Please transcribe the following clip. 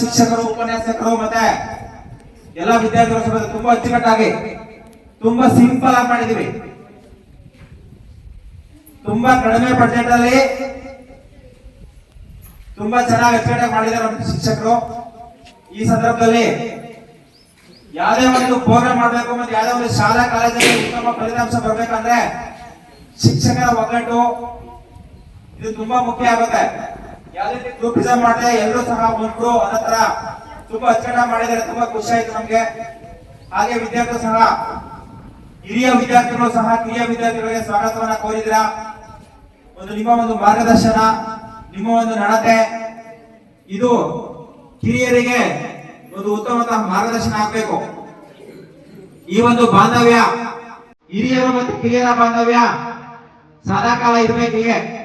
ಶಿಕ್ಷಕರು, ಉಪನ್ಯಾಸಕರು ಮತ್ತೆ ಎಲ್ಲ ವಿದ್ಯಾರ್ಥಿಗಳು ತುಂಬಾ ಅಚ್ಚುಕಟ್ಟಾಗಿ, ತುಂಬಾ ಸಿಂಪಲ್ ಆಗಿ ಮಾಡಿದೀವಿ ತುಂಬಾ ಕಡಿಮೆ ಬಜೆಟ್ ಅಲ್ಲಿ ತುಂಬಾ ಚೆನ್ನಾಗಿ ಅಚ್ಚುಕಟ್ಟಾಗಿ ಮಾಡಿದ್ದಾರೆ ನಮ್ಮ ಶಿಕ್ಷಕರು. ಈ ಸಂದರ್ಭದಲ್ಲಿ ಯಾವುದೇ ಒಂದು ಪ್ರೋಗ್ರಾಮ್ ಮಾಡಬೇಕು ಮತ್ತೆ ಯಾವುದೇ ಒಂದು ಶಾಲಾ ಕಾಲೇಜಲ್ಲಿ ಉತ್ತಮ ಫಲಿತಾಂಶ ಬರಬೇಕಂದ್ರೆ ಶಿಕ್ಷಕರ ಒಗ್ಗಟ್ಟು ಇದು ತುಂಬಾ ಮುಖ್ಯ ಆಗುತ್ತೆ. ಗ್ರೂಪಿಸಂ ಮಾಡದೆ ಎಲ್ಲರೂ ಸಹ ಒಬ್ರು ಅದತ್ರ ತರ ತುಂಬಾ ಅಚ್ಚುಕಟ್ಟಾಗಿ ಮಾಡಿದರೆ, ತುಂಬಾ ಖುಷಿ ಆಯ್ತು ನಮ್ಗೆ. ಹಾಗೆ ವಿದ್ಯಾರ್ಥಿಗಳು ಸಹ, ಹಿರಿಯ ವಿದ್ಯಾರ್ಥಿಗಳು ಸಹ ಕಿರಿಯ ವಿದ್ಯಾರ್ಥಿಗಳಿಗೆ ಸ್ವಾಗತವನ್ನ ಕೋರಿದ್ರ ಒಂದು ನಿಮ್ಮ ಒಂದು ಮಾರ್ಗದರ್ಶನ, ನಿಮ್ಮ ಒಂದು ನಡತೆ. ಇದು ಕಿರಿಯರಿಗೆ ಒಂದು ಉತ್ತಮವಾದ ಮಾರ್ಗದರ್ಶನ ಆಗ್ಬೇಕು. ಈ ಒಂದು ಬಾಂಧವ್ಯ, ಹಿರಿಯರು ಮತ್ತು ಕಿರಿಯರ ಬಾಂಧವ್ಯ ಸದಾಕಾಲ ಇರ್ಬೇಕು ಹೀಗೆ.